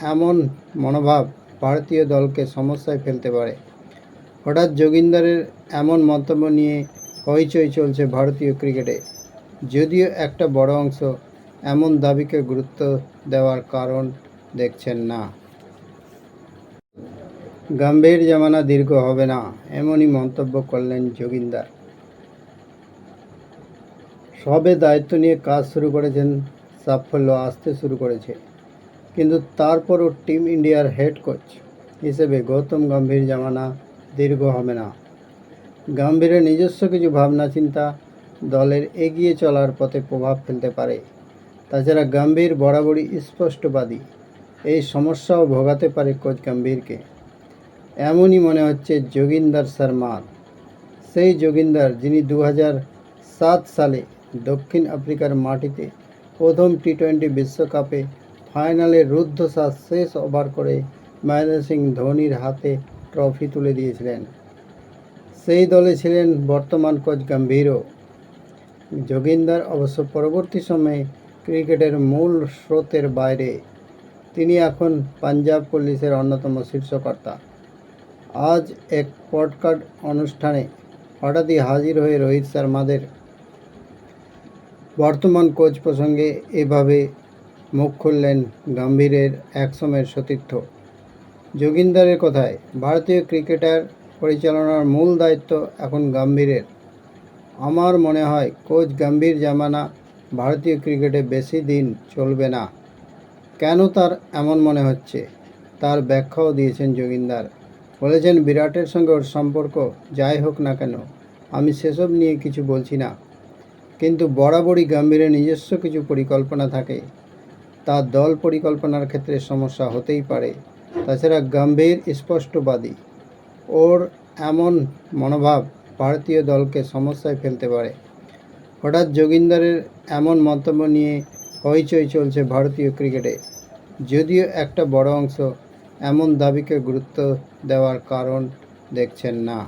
এমন মনোভাব ভারতীয় দলকে সমস্যায় ফেলতে পারে। হঠাৎ যোগিন্দারের এমন মন্তব্য নিয়ে হইচই চলছে ভারতীয় ক্রিকেটে। যদিও একটা বড় অংশ এমন দাবিকে গুরুত্ব দেওয়ার কারণ দেখছেন না। গাম্ভীর জামানা দীর্ঘ হবে না, এমনই মন্তব্য করলেন যোগিন্দার। সবে দায়িত্ব নিয়ে কাজ শুরু করেছেন সাফল্য আসতে শুরু করেছে। কিন্তু তারপরও টিম ইন্ডিয়ার হেড কোচ হিসেবে গৌতম গম্ভীর জামানা দীর্ঘ হবে না। গম্ভীরের নিজস্ব কিছু ভাবনা চিন্তা দলের এগিয়ে চলার পথে প্রভাব ফেলতে পারে। তাছাড়া গম্ভীর বরাবরই স্পষ্টবাদী। এই সমস্যাও ভোগাতে পারে কোচ গম্ভীরকে। এমনই মনে হচ্ছে যোগিন্দার শর্মার। সেই যোগিন্দার যিনি দু সালে দক্ষিণ আফ্রিকার মাটিতে প্রথম টি টোয়েন্টি বিশ্বকাপে ফাইনালে রুদ্ধশ্বাস শেষ ওভার করে মহেন্দ্র সিং ধোনির হাতে ট্রফি তুলে দিয়েছিলেন। সেই দলে ছিলেন বর্তমান কোচ গম্ভীরও যোগিন্দার অবশ্য পরবর্তী সময়ে ক্রিকেটের মূল স্রোতের বাইরে। তিনি এখন পাঞ্জাব পুলিশের অন্যতম শীর্ষকর্তা। আজ এক পডকাস্ট অনুষ্ঠানে হঠাৎই হাজির হয়ে রোহিত শর্মাদের বর্তমান কোচ প্রসঙ্গে এভাবে মুখ খুললেন গম্ভীরের একসময়ের সতীর্থ। যোগিন্দারের কথায়, ভারতীয় ক্রিকেটার পরিচালনার মূল দায়িত্ব এখন গম্ভীরের। আমার মনে হয় কোচ গম্ভীর জামানা ভারতীয় ক্রিকেটে বেশি দিন চলবে না। কেন তার এমন মনে হচ্ছে? তার ব্যাখ্যাও দিয়েছেন যোগিন্দার। বলেছেন, বিরাটের সঙ্গে ওর সম্পর্ক যাই হোক না কেন, আমি সেসব নিয়ে কিছু বলছি না। কিন্তু বরাবরই গম্ভীরের নিজস্ব কিছু পরিকল্পনা থাকে। তার দল পরিকল্পনার ক্ষেত্রে সমস্যা হতেই পারে। তাছাড়া গম্ভীর, স্পষ্টবাদী ওর এমন মনোভাব ভারতীয় দলকে সমস্যায় ফেলতে পারে। হঠাৎ যোগিন্দারের এমন মন্তব্য নিয়ে হইচই চলছে ভারতীয় ক্রিকেটে। যদিও একটা বড় অংশ এমন দাবিকে গুরুত্ব দেওয়ার কারণ দেখছেন না।